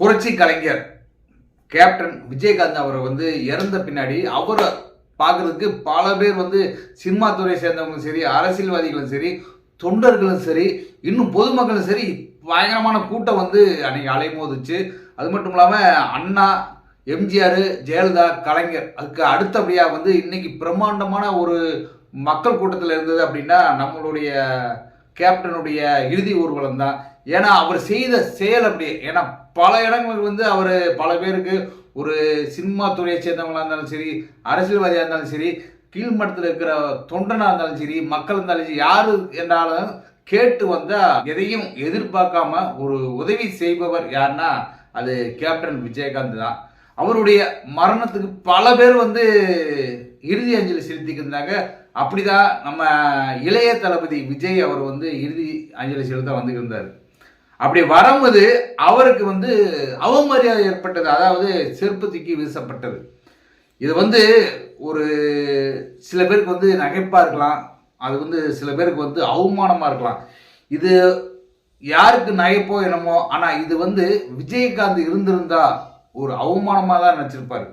புரட்சி கலைஞர் கேப்டன் விஜயகாந்த் அவர் வந்து இறந்த பின்னாடி அவரை பார்க்கறதுக்கு பல பேர் வந்து சினிமா துறையை சேர்ந்தவங்களும் சரி அரசியல்வாதிகளும் சரி தொண்டர்களும் சரி இன்னும் பொதுமக்களும் சரி பயங்கரமான கூட்டம் வந்து அன்னைக்கு அலைமோதுச்சு. அது மட்டும் இல்லாமல் அண்ணா எம்ஜிஆர் ஜெயலலிதா கலைஞர் அதுக்கு அடுத்தபடியாக வந்து இன்னைக்கு பிரம்மாண்டமான ஒரு மக்கள் கூட்டத்தில் இருந்தது அப்படின்னா நம்மளுடைய கேப்டனுடைய இறுதி ஊர்வலம் தான். ஏன்னா அவர் செய்த செயல் அப்படி. ஏன்னா பல இடங்களுக்கு வந்து அவர் பல பேருக்கு ஒரு சினிமா துறையை சேர்ந்தவங்களாக இருந்தாலும் சரி அரசியல்வாதியாக இருந்தாலும் சரி கீழ்மட்டத்தில் இருக்கிற தொண்டனாக இருந்தாலும் சரி மக்கள் இருந்தாலும் சரி யார் என்றாலும் கேட்டு வந்தால் எதையும் எதிர்பார்க்காம ஒரு உதவி செய்பவர் யாருன்னா அது கேப்டன் விஜயகாந்த் தான். அவருடைய மரணத்துக்கு பல பேர் வந்து இறுதி அஞ்சலி செலுத்திக்கிருந்தாங்க அப்படிதான் நம்ம இளைய தளபதி விஜய் அவர் வந்து இறுதி அஞ்சலி செலுத்த வந்துருந்தார் அப்படி வரும்போது அவருக்கு வந்து அவமரியாதை ஏற்பட்டது அதாவது செருப்பு தூக்கி வீசப்பட்டது. இது வந்து ஒரு சில பேருக்கு வந்து நகைப்பாக இருக்கலாம் அது வந்து சில பேருக்கு வந்து அவமானமாக இருக்கலாம். இது யாருக்கு நகைப்போ என்னமோ ஆனால் இது வந்து விஜயகாந்த் இருந்திருந்தா ஒரு அவமானமாக தான் நினச்சிருப்பார்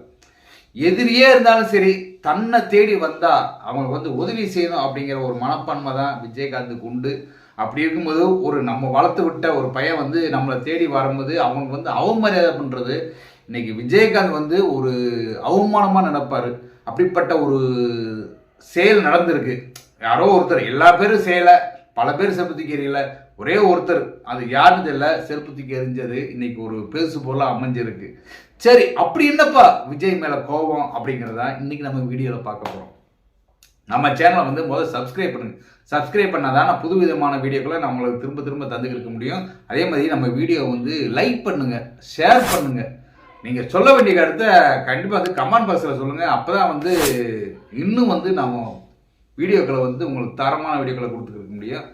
எதிரியே இருந்தாலும் சரி தன்னை தேடி வந்தால் அவங்க வந்து உதவி செய்யணும் அப்படிங்கிற ஒரு மனப்பான்மை தான் விஜயகாந்துக்கு உண்டு. அப்படி இருக்கும்போது ஒரு நம்ம வளர்த்து விட்ட ஒரு பையன் வந்து நம்மளை தேடி வரும்போது அவங்க வந்து அவமரியாதை பண்ணுறது இன்னைக்கு விஜயகாந்த் வந்து ஒரு அவமானமாக நினைப்பார். அப்படிப்பட்ட ஒரு செயல் நடந்திருக்கு. யாரோ ஒருத்தர் எல்லா பேரும் செய்யலை. பல பேர் செருப்பு எறியல. ஒரே ஒருத்தர் அது யாருன்னு தெரியல. செருப்பு எரிஞ்சது இன்னைக்கு ஒரு பேசு போல அமைஞ்சிருக்கு. சரி அப்படி என்னப்பா விஜய் மேலே கோபம் அப்படிங்கிறதா இன்னைக்கு நம்ம வீடியோவில் பார்க்க போகிறோம் நம்ம சேனலை வந்து முதல்ல சப்ஸ்கிரைப் பண்ணுங்க. சப்ஸ்கிரைப் பண்ணால் தான் புது விதமான வீடியோக்களை நான் உங்களுக்கு திரும்ப திரும்ப தந்துக்கிட்டு முடியும். அதே மாதிரி நம்ம வீடியோ வந்து லைக் பண்ணுங்க ஷேர் பண்ணுங்க. நீங்க சொல்ல வேண்டிய கருத்தை கண்டிப்பாக வந்து கமெண்ட் பாக்ஸில் சொல்லுங்க. அப்பதான் வந்து இன்னும் வந்து நம்ம வீடியோக்களை வந்து உங்களுக்கு தரமான வீடியோக்களை கொடுத்துருக்க முடியும்.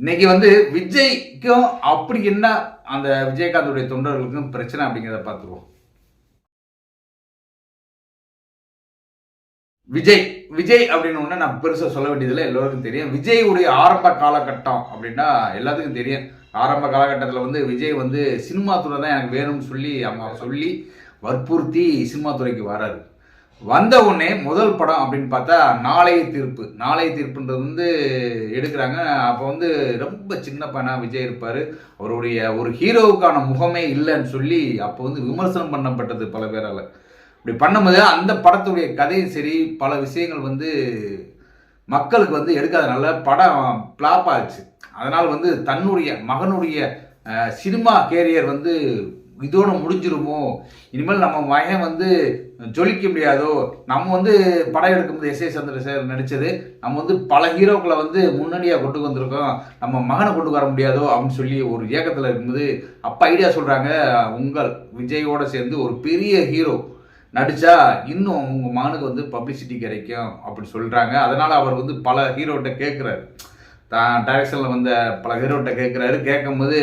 இன்னைக்கு வந்து விஜய்க்கும் அப்படி என்ன அந்த விஜயகாந்தோடைய தொண்டர்களுக்கும் பிரச்சனை அப்படிங்கிறத பார்த்துருவோம். விஜய் விஜய் அப்படின்னு ஒன்று நான் பெருசாக சொல்ல வேண்டியதில்லை எல்லோருக்கும் தெரியும். விஜயுடைய ஆரம்ப காலகட்டம் அப்படின்னா எல்லாத்துக்கும் தெரியும். ஆரம்ப காலகட்டத்தில் வந்து விஜய் வந்து சினிமா துறை தான் எனக்கு வேணும்னு சொல்லி அவங்க சொல்லி வற்புறுத்தி சினிமா துறைக்கு வராரு. வந்த உடனே முதல் படம் அப்படின்னு பார்த்தா நாளைய தீர்ப்பு. நாளைய தீர்ப்புன்றது வந்து எடுக்கிறாங்க. அப்போ வந்து ரொம்ப சின்ன பையனா விஜய் இருப்பார். அவருடைய ஒரு ஹீரோவுக்கான முகமே இல்லைன்னு சொல்லி அப்போ வந்து விமர்சனம் பண்ணப்பட்டது பல பேரால். இப்படி பண்ணும்போது அந்த படத்துடைய கதையும் சரி பல விஷயங்கள் வந்து மக்களுக்கு வந்து எடுக்காதனால படம் பிளாப் ஆச்சு அதனால் வந்து தன்னுடைய மகனுடைய சினிமா கேரியர் வந்து இதோட முடிஞ்சிருமோ? இனிமேல் நம்ம மகன் வந்து ஜொலிக்க முடியாதோ? நம்ம வந்து படம் எடுக்கும்போது எஸ் ஏ சந்திரசேகர் நடித்தது நம்ம வந்து பல ஹீரோக்களை வந்து முன்னணியாக கொண்டு வந்திருக்கோம் நம்ம மகனை கொண்டு வர முடியாதோ? அப்படின்னு சொல்லி ஒரு ஏக்கத்தில் இருக்கும்போது அப்போ ஐடியா சொல்கிறாங்க உங்கள் விஜயோடு சேர்ந்து ஒரு பெரிய ஹீரோ நடிச்சா இன்னும் உங்க மகனுக்கு வந்து பப்ளிசிட்டி கிடைக்கும் அப்படி சொல்றாங்க. அதனால அவர் வந்து பல ஹீரோட்ட கேட்குறாரு தான் டைரக்ஷனில் வந்த பல ஹீரோட்ட கேட்குறாரு கேட்கும்போது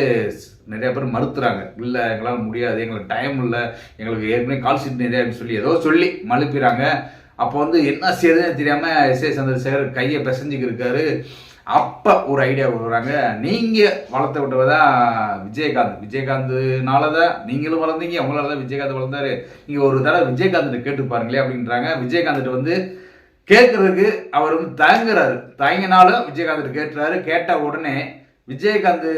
நிறைய பேர் மறுத்துறாங்க. இல்லை எங்களால் முடியாது. எங்களுக்கு டைம் இல்லை. எங்களுக்கு ஏற்கனவே கால் ஷீட் நிறையா சொல்லி ஏதோ சொல்லி மழுப்பிறாங்க. அப்போ வந்து என்ன செய்யுதுன்னு தெரியாமல் எஸ் ஏ சந்திரசேகர் கையை பிசைஞ்சுக்கு இருக்காரு அப்போ ஒரு ஐடியா கொடுக்குறாங்க. நீங்கள் வளர்த்து விட்டவர் தான் விஜயகாந்த். விஜயகாந்த்னால தான் நீங்களும் வளர்ந்தீங்க உங்களால தான் விஜயகாந்த் வளர்ந்தாரு. நீங்கள் ஒரு தடவை விஜயகாந்த் கேட்டு பாருங்களே அப்படின்றாங்க. விஜயகாந்த் வந்து கேட்கறதுக்கு அவர் வந்து தயங்குறாரு. தயங்கினாலும் விஜயகாந்த் கேட்டுறாரு கேட்ட உடனே விஜயகாந்த்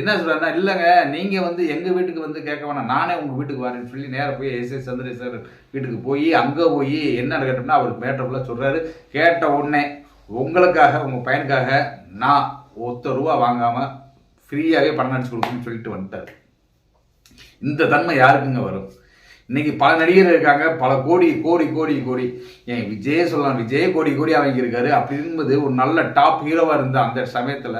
என்ன சொல்கிறாருன்னா இல்லைங்க நீங்கள் வந்து எங்கள் வீட்டுக்கு வந்து கேட்க வேணாம். நானே உங்கள் வீட்டுக்கு வரேன்னு சொல்லி நேராக போய் எஸ் எஸ் சந்திரசேகர் வீட்டுக்கு போய் அங்கே போய் என்ன கேட்டோம்னா அவர் மேட்டர் ஃபுல்லாக சொல்கிறாரு கேட்ட உடனே உங்களுக்காக உங்கள் பையனுக்காக நான் ஒத்த ரூபா வாங்காமல் ஃப்ரீயாகவே பணம் அடிச்சு கொடுக்கணும்னு சொல்லிட்டு வந்துட்டார். இந்த தன்மை யாருக்குங்க வரும்? இன்னைக்கு பல நடிகர் இருக்காங்க பல கோடி கோடி கோடி கோடி. ஏன் விஜயே சொல்லலாம். விஜய் கோடி கோடி அவங்க இருக்காரு அப்படி ஒரு நல்ல டாப் ஹீரோவாக இருந்த அந்த சமயத்தில்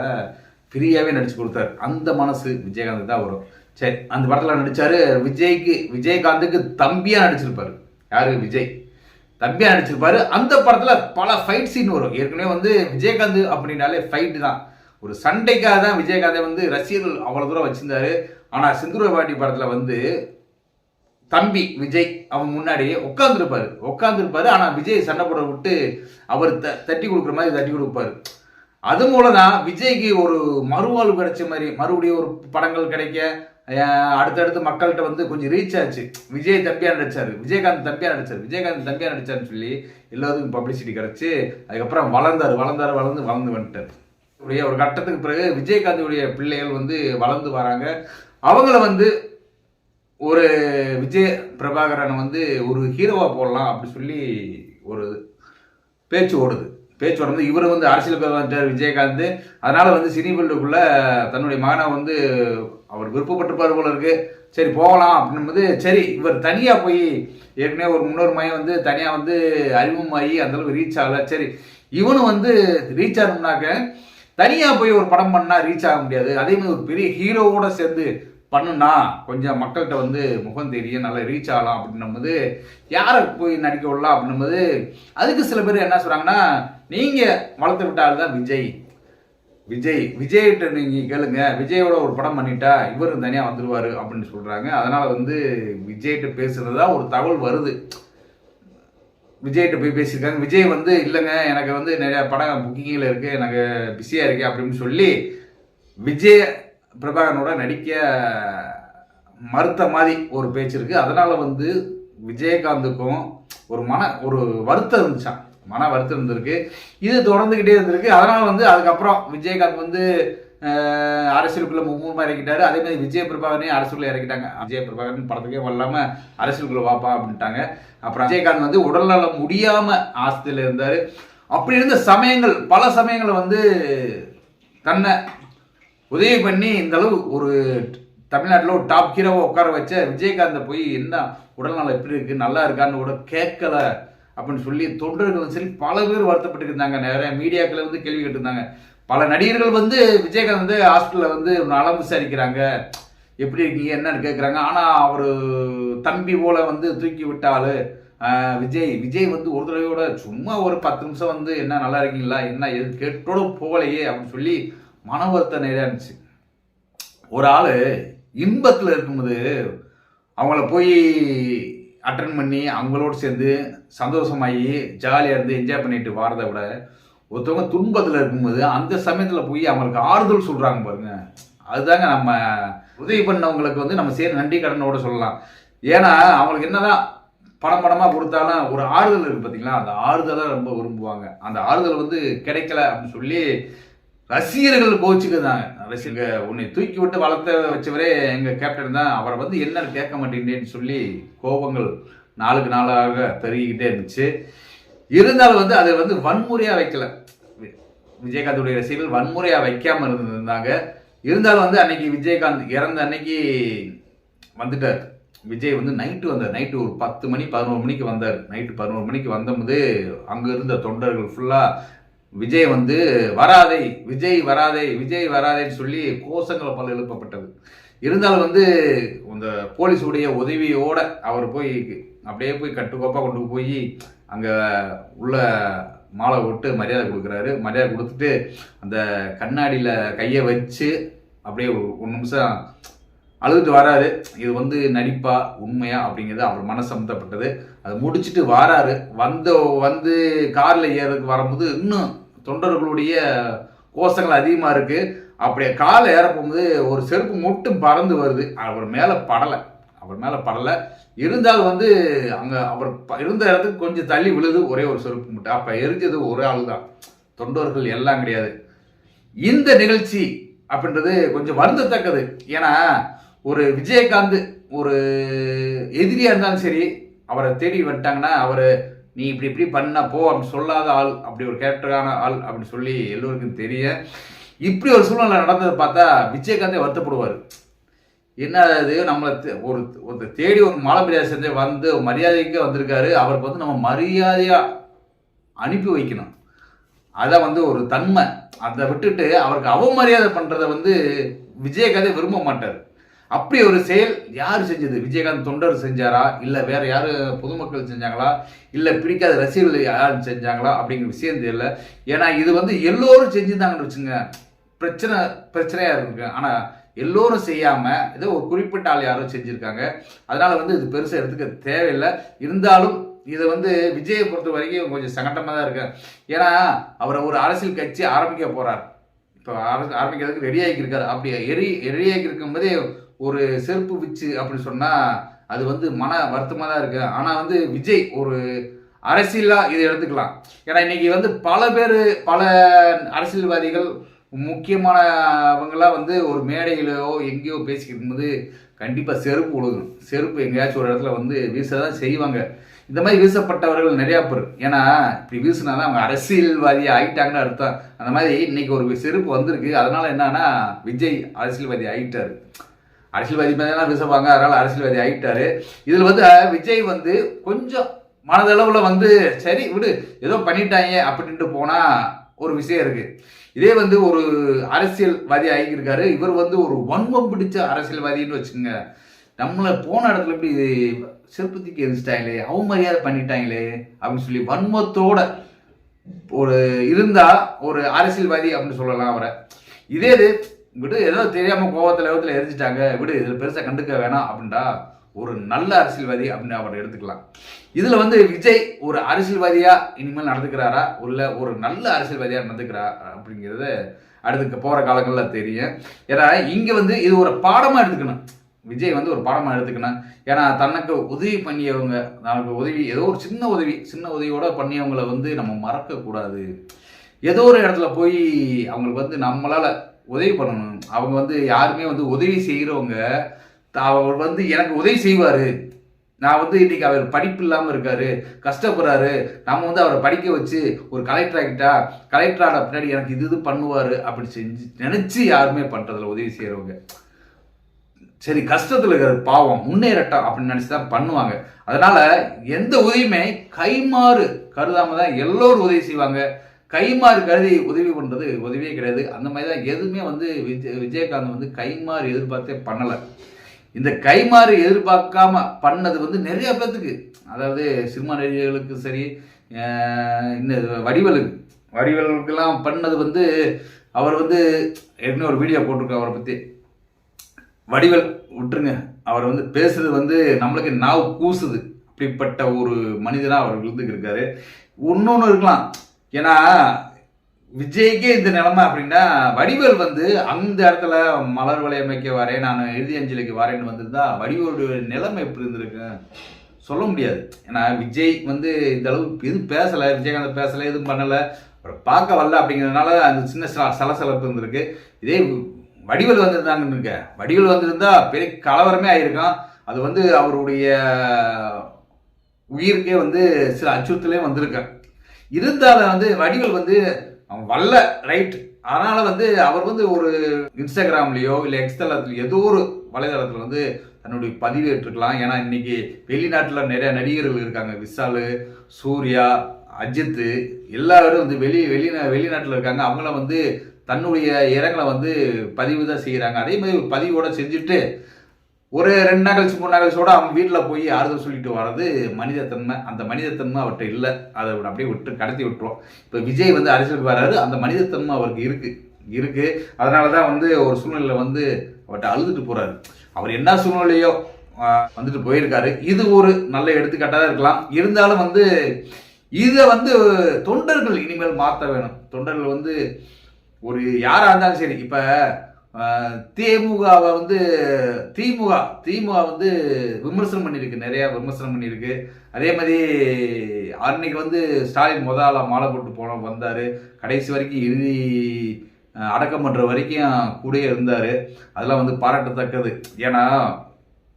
ஃப்ரீயாகவே நடிச்சு கொடுத்தாரு. அந்த மனசு விஜயகாந்த் தான் வரும். சரி அந்த படத்தில் நடித்தார் விஜய்க்கு விஜயகாந்துக்கு தம்பியாக நடிச்சிருப்பார். யாரு? விஜய். தம்பியா நடிச்சிருப்பாரு. அந்த படத்துல பல ஃபைட் சீன் வரும். ஏற்கனவே வந்து விஜயகாந்த் அப்படின்னாலே ஃபைட் தான். ஒரு சண்டைக்காக தான் விஜயகாந்தை வந்து ரசிகர்கள் அவ்வளவு தூரம் வச்சிருந்தாரு. ஆனா பாட்டி படத்துல வந்து தம்பி விஜய் அவன் முன்னாடி உட்காந்துருப்பாரு உட்காந்துருப்பாரு ஆனா விஜய் சண்டை போட விட்டு அவர் த தட்டி கொடுக்குற மாதிரி தட்டி கொடுப்பாரு. அது மூலம் தான் விஜய்க்கு ஒரு மறுவாழ்வு கிடைச்ச மாதிரி மறுபடியும் ஒரு படங்கள் கிடைக்க அடுத்தடுத்து மக்கள்கிட்ட வந்து கொஞ்சம் ரீச் ஆச்சு. விஜய் தம்பியாக நடிச்சாரு. விஜயகாந்த் தம்பியாக நடிச்சாரு. விஜயகாந்த் தம்பியா நடிச்சாருன்னு சொல்லி எல்லாத்துக்கும் பப்ளிசிட்டி கிடச்சி அதுக்கப்புறம் வளர்ந்தார் வளர்ந்தார் வளர்ந்து வளர்ந்து வந்துட்டார். உடைய ஒரு கட்டத்துக்கு பிறகு விஜயகாந்தியுடைய பிள்ளைகள் வந்து வளர்ந்து வராங்க. அவங்கள வந்து ஒரு விஜய் பிரபாகரனை வந்து ஒரு ஹீரோவாக போடலாம் அப்படி சொல்லி ஒரு பேச்சு ஓடுது. பேச்சு வந்து இவர் வந்து அரசியலுக்கு வந்துட்டார் விஜயகாந்த். அதனால் வந்து சினி ஃபீல்டுக்குள்ளே தன்னுடைய மகனை வந்து அவர் விருப்பப்பட்டிருப்பார் போல இருக்கு. சரி போகலாம் அப்படின்னும்போது சரி இவர் தனியாக போய் ஏற்கனவே ஒரு முன்னோர் மையம் வந்து தனியாக வந்து அறிமுகமாகி அந்தளவுக்கு ரீச் ஆகலை. சரி இவனும் வந்து ரீச் ஆகணும்னாக்க தனியாக போய் ஒரு படம் பண்ணால் ரீச் ஆக முடியாது. அதே மாதிரி ஒரு பெரிய ஹீரோவோட சேர்ந்து பண்ணுனா கொஞ்சம் மக்கள்கிட்ட வந்து முகம் தெரிய நல்லா ரீச் ஆகலாம் அப்படின்னும்போது யாரை போய் நடிக்க விடலாம் அப்படின்னும்போது அதுக்கு சில பேர் என்ன சொல்கிறாங்கன்னா நீங்கள் வளர்த்து விட்டால் தான் விஜய். விஜய் விஜய்கிட்ட நீங்கள் கேளுங்க. விஜயோட ஒரு படம் பண்ணிட்டா இவரும் தனியாக வந்துடுவார் அப்படின்னு சொல்கிறாங்க அதனால் வந்து விஜய்கிட்ட பேசுகிறதா ஒரு தகவல் வருது. விஜய்கிட்ட போய் பேசியிருக்காங்க. விஜய் வந்து இல்லைங்க எனக்கு வந்து நிறையா படம் புக்கிங்கில் இருக்குது எனக்கு பிஸியாக இருக்கேன் அப்படின்னு சொல்லி விஜய் பிரபாகரனோட நடிக்க மறுத்த மாதிரி ஒரு பேச்சு இருக்குது அதனால் வந்து விஜயகாந்துக்கும் ஒரு மன ஒரு வருத்தம் இருந்துச்சான் மன வருத்தம் இருந்திருக்கு. இது தொடர்ந்துக்கிட்டே இருந்திருக்கு. அதனால வந்து அதுக்கப்புறம் விஜயகாந்த் வந்து அஹ், அரசியலுக்குள்ள மும்முரமா இறக்கிட்டாரு அதே மாதிரி விஜய பிரபாகரனையும் அரசுக்குள்ள இறக்கிட்டாங்க. விஜய பிரபாகரன் படத்துக்கே வரலாம அரசியலுக்குள்ள வாப்பா அப்படின்ட்டாங்க. அப்புறம் விஜயகாந்த் வந்து உடல்நலம் முடியாம ஆஸ்தியில் இருந்தாரு. அப்படி இருந்த சமயங்கள் பல சமயங்களை வந்து தன்னை உதவி பண்ணி இந்த அளவு ஒரு தமிழ்நாட்டில் ஒரு டாப் ஹீரோவை உட்கார வச்ச விஜயகாந்தை போய் என்ன? உடல்நலம் எப்படி இருக்கு? நல்லா இருக்கான்னு கூட கேட்கல. அப்படின்னு சொல்லி தொண்டர்கள் சரி பல பேர் வருத்தப்பட்டு இருந்தாங்க நிறைய மீடியாக்கள் வந்து கேள்வி கேட்டிருந்தாங்க. பல நடிகர்கள் வந்து விஜயகாந்த் வந்து ஹாஸ்பிட்டலில் வந்து நலம் விசாரிக்கிறாங்க. எப்படி இருக்கீங்க? என்னன்னு கேட்குறாங்க ஆனால் அவர் தம்பி போல வந்து தூக்கி விட்டாலு விஜய் விஜய் வந்து ஒரு தடவையோட சும்மா ஒரு பத்து நிமிஷம் வந்து என்ன நல்லா இருக்கீங்களா? என்ன எது கேட்டோட போகலையே? அப்படின்னு சொல்லி மன வருத்தம் நிறையா இருந்துச்சு. ஒரு ஆள் இன்பத்தில் இருக்கும்போது அவங்கள போய் அட்டன் பண்ணி அவங்களோட சேர்ந்து சந்தோஷமாகி ஜாலியாக இருந்து என்ஜாய் பண்ணிட்டு வாரதை விட ஒருத்தவங்க துன்பத்தில் இருக்கும்போது அந்த சமயத்தில் போய் அவங்களுக்கு ஆறுதல் சொல்கிறாங்க பாருங்க. அதுதாங்க நம்ம உதவி பண்ணவங்களுக்கு வந்து நம்ம சேர்ந்து நன்றி கடனோட சொல்லலாம். ஏன்னா அவங்களுக்கு என்னதான் படம் படமாக கொடுத்தாலும் ஒரு ஆறுதல் இருக்குது பார்த்தீங்களா அந்த ஆறுதலை ரொம்ப விரும்புவாங்க. அந்த ஆறுதல் வந்து கிடைக்கல அப்படின்னு சொல்லி ரசிகர்கள் கோச்சுக்குதாங்க. ரசிகர் உன்னை தூக்கி விட்டு வளர்த்த வச்சவரே எங்க கேப்டன் தான். அவரை வந்து என்னன்னு கேட்க மாட்டேங்கிறேன்னு சொல்லி கோபங்கள் நாளுக்கு நாளாக பெருகிக்கிட்டே இருந்துச்சு. இருந்தாலும் வந்து அதை வந்து வன்முறையா வைக்கல. வி- விஜயகாந்துடைய ரசிகர்கள் வன்முறையா வைக்காம இருந்திருந்தாங்க. இருந்தாலும் வந்து அன்னைக்கு விஜயகாந்த் இறந்த அன்னைக்கு வந்துட்டார். விஜய் வந்து நைட்டு வந்தார். நைட்டு ஒரு பத்து மணி பதினோரு மணிக்கு வந்தார். நைட்டு பதினோரு மணிக்கு வந்தபோது அங்கே இருந்த தொண்டர்கள் ஃபுல்லாக விஜய் வந்து வராதே விஜய் வராதே விஜய் வராதேன்னு சொல்லி கோஷங்களை பல எழுப்பப்பட்டது. இருந்தாலும் வந்து இந்த போலீஸுடைய உதவியோட அவர் போய் அப்படியே போய் கட்டுக்கோப்பாக கொண்டு போய் அங்கே உள்ள மாலை விட்டு மரியாதை கொடுக்குறாரு. மரியாதை கொடுத்துட்டு அந்த கண்ணாடியில் கையை வச்சு அப்படியே ஒரு ஒரு நிமிஷம் அழுதுட்டு வராரு. இது வந்து நடிப்பா உண்மையா அப்படிங்கிறது அவர் மனசு சம்மந்தப்பட்டது அது முடிச்சுட்டு வாராரு. வந்த வந்து காரில் ஏறதுக்கு வரும்போது இன்னும் தொண்டர்களுடைய கோஷங்கள் அதிகமாக இருக்குது அப்படியே காலை ஏற போகும்போது ஒரு செருப்பு மட்டும் பறந்து வருது. அவர் மேலே படலை. அவர் மேலே படலை. இருந்தாலும் வந்து அங்கே அவர் ப- இருந்த இடத்துக்கு கொஞ்சம் தள்ளி விழுது. ஒரே ஒரு செருப்பு மட்டும். அப்போ எரிஞ்சது ஒரே ஆள் தான். தொண்டர்கள் எல்லாம் கிடையாது. இந்த நிகழ்ச்சி அப்படின்றது கொஞ்சம் வருந்தத்தக்கது. ஏன்னா ஒரு விஜயகாந்த் ஒரு எதிரியாக இருந்தாலும் சரி அவரை தேடி வந்துட்டாங்கன்னா அவர் நீ இப்படி இப்படி பண்ண போ அப்படின்னு சொல்லாத ஆள் அப்படி ஒரு கேரக்டரான ஆள் அப்படின்னு சொல்லி எல்லோருக்கும் தெரிய இப்படி ஒரு சூழ்நிலை நடந்ததை பார்த்தா விஜயகாந்தே வருத்தப்படுவார். என்ன அது நம்மளை ஒரு ஒரு தேடி ஒரு மாலை மரியாதை செஞ்சு வந்து மரியாதைக்கு வந்திருக்காரு. அவருக்கு வந்து நம்ம மரியாதையாக அனுப்பி வைக்கணும். அதை வந்து ஒரு தன்மை. அதை விட்டுட்டு அவருக்கு அவமரியாதை பண்ணுறதை வந்து விஜயகாந்தே விரும்ப மாட்டார். அப்படி ஒரு செயல் யார் செஞ்சது? விஜயகாந்த் தொண்டர் செஞ்சாரா? இல்லை வேற யார் பொதுமக்கள் செஞ்சாங்களா? இல்லை பிடிக்காத ரசிகர்கள் யாரும் செஞ்சாங்களா? அப்படிங்கிற விஷயம் தெரியல. ஏன்னா இது வந்து எல்லோரும் செஞ்சிருந்தாங்கன்னு வச்சுங்க பிரச்சனை பிரச்சனையாக இருக்கு ஆனால் எல்லோரும் செய்யாமல் ஏதோ ஒரு குறிப்பிட்ட ஆள் யாரோ செஞ்சுருக்காங்க. அதனால் வந்து இது பெருசாக எடுத்துக்க தேவையில்லை. இருந்தாலும் இதை வந்து விஜயை பொறுத்த வரைக்கும் கொஞ்சம் சங்கட்டமாக தான் இருக்கு. ஏன்னா அவரை ஒரு அரசியல் கட்சி ஆரம்பிக்க போகிறார் இப்போ ஆரம்பிக்கிறதுக்கு ரெடி ஆகியிருக்காரு. அப்படி ரெடி ரெடி ஆகியிருக்கும் இருக்கும்போதே ஒரு செருப்பு விச்சு அப்படின்னு சொன்னால் அது வந்து மன வருத்தமாக தான் இருக்குது ஆனால் வந்து விஜய் ஒரு அரசியலாக இதை எடுத்துக்கலாம். ஏன்னா இன்னைக்கு வந்து பல பேர் பல அரசியல்வாதிகள் முக்கியமானவங்களாம் வந்து ஒரு மேடையிலோ எங்கேயோ பேசிக்கிட்டு இருக்கும்போது கண்டிப்பாக செருப்பு ஒழுகும் செருப்பு எங்கேயாச்சும் ஒரு இடத்துல வந்து வீச தான் செய்வாங்க. இந்த மாதிரி வீசப்பட்டவர்கள் நிறையா பேர். ஏன்னா இப்படி வீசினா தான் அவங்க அரசியல்வாதி ஆகிட்டாங்கன்னு அர்த்தம். அந்த மாதிரி இன்னைக்கு ஒரு செருப்பு வந்திருக்கு. அதனால என்னன்னா விஜய் அரசியல்வாதி ஆகிட்டாரு அரசியல்வாதி மேலே பேசுவாங்க அதனால அரசியல்வாதி ஆகிட்டாரு இதில் வந்து விஜய் வந்து கொஞ்சம் மனதளவில் வந்து சரி விடு ஏதோ பண்ணிட்டாங்க அப்படின்ட்டு போனால் ஒரு விஷயம் இருக்கு. இதே வந்து ஒரு அரசியல்வாதி ஆகியிருக்காரு. இவர் வந்து ஒரு வன்மம் பிடிச்ச அரசியல்வாதின்னு வச்சுக்கோங்க. நம்மளை போன இடத்துல இப்படி சிற்பத்துக்கு எரிச்சிட்டாங்களே அவமரியாதை பண்ணிட்டாங்களே அப்படின்னு சொல்லி வன்மத்தோட ஒரு இருந்தா ஒரு அரசியல்வாதி அப்படின்னு சொல்லலாம் அவரை. இதே இது விடு ஏதோ தெரியாம கோவத்தில் கோவத்துல எரிஞ்சிட்டாங்க. விடு இதில் பெருசாக கண்டுக்க வேணாம் அப்படின்டா ஒரு நல்ல அரசியல்வாதி அப்படின்னு அவரை எடுத்துக்கலாம். இதில் வந்து விஜய் ஒரு அரசியல்வாதியாக இனிமேல் நடந்துக்கிறாரா? இல்லை ஒரு நல்ல அரசியல்வாதியாக நடந்துக்கிறா அப்படிங்கிறது அடுத்து போகிற காலங்களில் தெரியும். ஏன்னா இங்கே வந்து இது ஒரு பாடமாக எடுத்துக்கணும். விஜய் வந்து ஒரு பாடமாக எடுத்துக்கணும். ஏன்னா தனக்கு உதவி பண்ணியவங்க நமக்கு உதவி ஏதோ ஒரு சின்ன உதவி சின்ன உதவியோட பண்ணியவங்களை வந்து நம்ம மறக்கக்கூடாது. ஏதோ ஒரு இடத்துல போய் அவங்களுக்கு வந்து நம்மளால் உதவி பண்ணணும். அவங்க வந்து யாருமே வந்து உதவி செய்கிறவங்க அவர் வந்து எனக்கு உதவி செய்வார். நான் வந்து இன்னைக்கு அவர் படிப்பு இல்லாமல் இருக்கார் கஷ்டப்படுறாரு. நம்ம வந்து அவரை படிக்க வச்சு ஒரு கலெக்டர் ஆகிட்டா கலெக்டர் ஆன பின்னாடி எனக்கு இது இது பண்ணுவார் அப்படி செஞ்சு நினச்சி யாருமே பண்ணுறதில்ல உதவி செய்கிறவங்க சரி கஷ்டத்தில் இருக்கிற பாவம் முன்னேறட்டம் அப்படின்னு நினச்சி தான் பண்ணுவாங்க. அதனால எந்த உதவியுமே கைமாறு கருதாமல் தான் எல்லோரும் உதவி செய்வாங்க. கைமாறு கருதி உதவி பண்ணுறது உதவியே கிடையாது. அந்த மாதிரி தான் எதுவுமே வந்து விஜய் விஜயகாந்த் வந்து கைமாறு எதிர்பார்த்தே பண்ணலை. இந்த கைமாறு எதிர்பார்க்காம பண்ணது வந்து நிறைய பேர்த்துக்கு அதாவது சினிமா நடிகர்களுக்கு சரி இந்த வடிவலுக்கு வடிவலுக்கெல்லாம் பண்ணது வந்து அவர் வந்து ஏற்கனவே ஒரு வீடியோ போட்டிருக்கோம் அவரை பற்றி வடிவல் விட்டுருங்க. அவர் வந்து பேசுறது வந்து நம்மளுக்கு நாவ் கூசுது. அப்படிப்பட்ட ஒரு மனிதனாக அவர் விழுந்துக்கு இருக்காரு இன்னொன்று இருக்கலாம். ஏன்னா விஜய்க்கே இந்த நிலைமை அப்படின்னா வடிவேல் வந்து அந்த இடத்துல மலர் வளையமைக்க வரேன் நான் இறுதி அஞ்சலிக்கு வரேன்னு வந்திருந்தா வடிவேலுடைய நிலைமை எப்படி இருந்திருக்கு? சொல்ல முடியாது. ஏன்னா விஜய் வந்து இந்த அளவுக்கு எதுவும் பேசலை விஜயகாந்த் பேசலை எதுவும் பண்ணலை. பார்க்க வரல அப்படிங்கிறதுனால அந்த சின்ன சலசலப்பு இருந்திருக்கு. இதே வடிவேல் வந்திருந்தாங்கன்னு இருக்க. வடிவேல் வந்திருந்தா பெரிய கலவரமே ஆயிருக்கும். அது வந்து அவருடைய உயிருக்கே வந்து சில அச்சுறுத்தலே வந்திருக்கேன் இருந்தாலும் வந்து வடிவில் வந்து அவன் வல்ல ரைட் அதனால வந்து அவர் வந்து ஒரு இன்ஸ்டாகிராம்லேயோ இல்லை எக்ஸ்தலத்துலையோ ஏதோ ஒரு வலைதளத்தில் வந்து தன்னுடைய பதிவேற்றுக்கலாம் ஏன்னா இன்னைக்கு வெளிநாட்டில் நிறைய நடிகர்கள் இருக்காங்க. விஷால் சூர்யா அஜித்து எல்லாரும் வந்து வெளி வெளி வெளிநாட்டில் இருக்காங்க. அவங்கள வந்து தன்னுடைய இரங்கலை வந்து பதிவு தான் செய்கிறாங்க அதே மாதிரி பதிவோட செஞ்சுட்டு ஒரு ரெண்டு நாள் கழிச்சு மூணு நாள் கழிச்சோட அவங்க வீட்டில் போய் ஆறுதல் சொல்லிட்டு வர்றது மனிதத்தன்மை. அந்த மனிதத்தன்மை அவர்கிட்ட இல்லை. அதை அப்படியே விட்டு கடத்தி விட்டுரும். இப்போ விஜய் வந்து அரசியலுக்கு வராரு. அந்த மனிதத்தன்மை அவருக்கு இருக்கு. இருக்கு. அதனால தான் வந்து ஒரு சூழ்நிலை வந்து அவர்கிட்ட அழுதுட்டு போறாரு. அவர் என்ன சூழ்நிலையோ வந்துட்டு போயிருக்காரு. இது ஒரு நல்ல எடுத்துக்காட்டாக இருக்கலாம். இருந்தாலும் வந்து இதை வந்து தொண்டர்கள் இனிமேல் மாற்ற வேணும். தொண்டர்கள் வந்து ஒரு யாராக இருந்தாலும் சரி இப்போ திமுகவை வந்து திமுக திமுக வந்து விமர்சனம் பண்ணியிருக்கு. நிறையா விமர்சனம் பண்ணியிருக்கு. அதே மாதிரி அன்னைக்கு வந்து ஸ்டாலின் முதல்ல மாலை போட்டு போன வந்தார். கடைசி வரைக்கும் இறுதி அடக்கம் பண்ணுற வரைக்கும் கூடயே இருந்தார். அதெல்லாம் வந்து பாராட்டத்தக்கது. ஏன்னா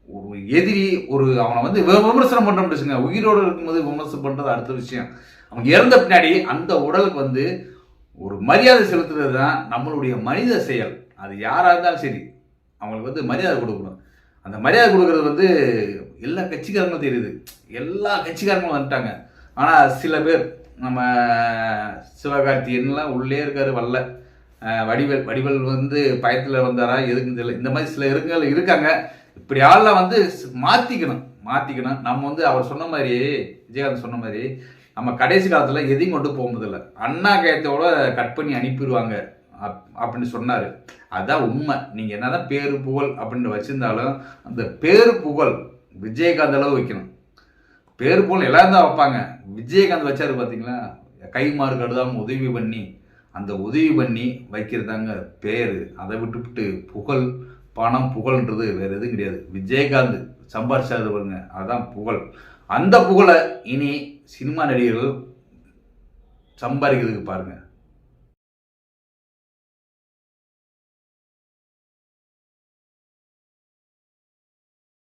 ஒரு எதிரி ஒரு அவனை வந்து விமர்சனம் பண்றோம் வச்சுங்க உயிரோடு இருக்கும்போது விமர்சனம் பண்ணுறது அடுத்த விஷயம். அவன் இறந்த பின்னாடி அந்த உடலுக்கு வந்து ஒரு மரியாதை செலுத்துறது தான் நம்மளுடைய மனித செயல். அது யாராக இருந்தாலும் சரி அவங்களுக்கு வந்து மரியாதை கொடுக்கணும். அந்த மரியாதை கொடுக்கறது வந்து எல்லா கட்சிக்காரங்களும் தெரியுது. எல்லா கட்சிக்காரங்களும் வந்துட்டாங்க. ஆனால் சில பேர் நம்ம சிவகார்த்தியன்லாம் உள்ளே இருக்காரு வரல. வடிவல் வடிவல் வந்து பயத்தில் வந்தாரா எதுக்குன்னு தெரியல. இந்த மாதிரி சில இருங்கள் இருக்காங்க. இப்படி ஆள்லாம் வந்து மாற்றிக்கணும் மாற்றிக்கணும் நம்ம வந்து அவர் சொன்ன மாதிரி விஜயகாந்த் சொன்ன மாதிரி நம்ம கடைசி காலத்தில் எதையும் கொண்டு போகும்போதில்லை அண்ணா கயத்தோட கட் பண்ணி அனுப்பிடுவாங்க. அப் அப்படின்னு சொன்னாரு. அதான் உண்மை. நீங்க என்னதான் பேரு புகழ் அப்படின்னு வச்சிருந்தாலும் அந்த பேரு புகழ் விஜயகாந்த் அளவு வைக்கணும். பேரு புகழ் எல்லாரும் தான் வைப்பாங்க. விஜயகாந்த் வச்சாரு பாத்தீங்களா? கைமாறு கடுதாம உதவி பண்ணி அந்த உதவி பண்ணி வைக்கிறதாங்க பேரு. அதை விட்டுவிட்டு புகழ் பணம் புகழ்ன்றது வேற எதுவும் கிடையாது. விஜயகாந்த் சம்பாரிச்சாரு பாருங்க. அதான் புகழ். அந்த புகழை இனி சினிமா நடிகர்கள் சம்பாதிக்கிறதுக்கு பாருங்கள்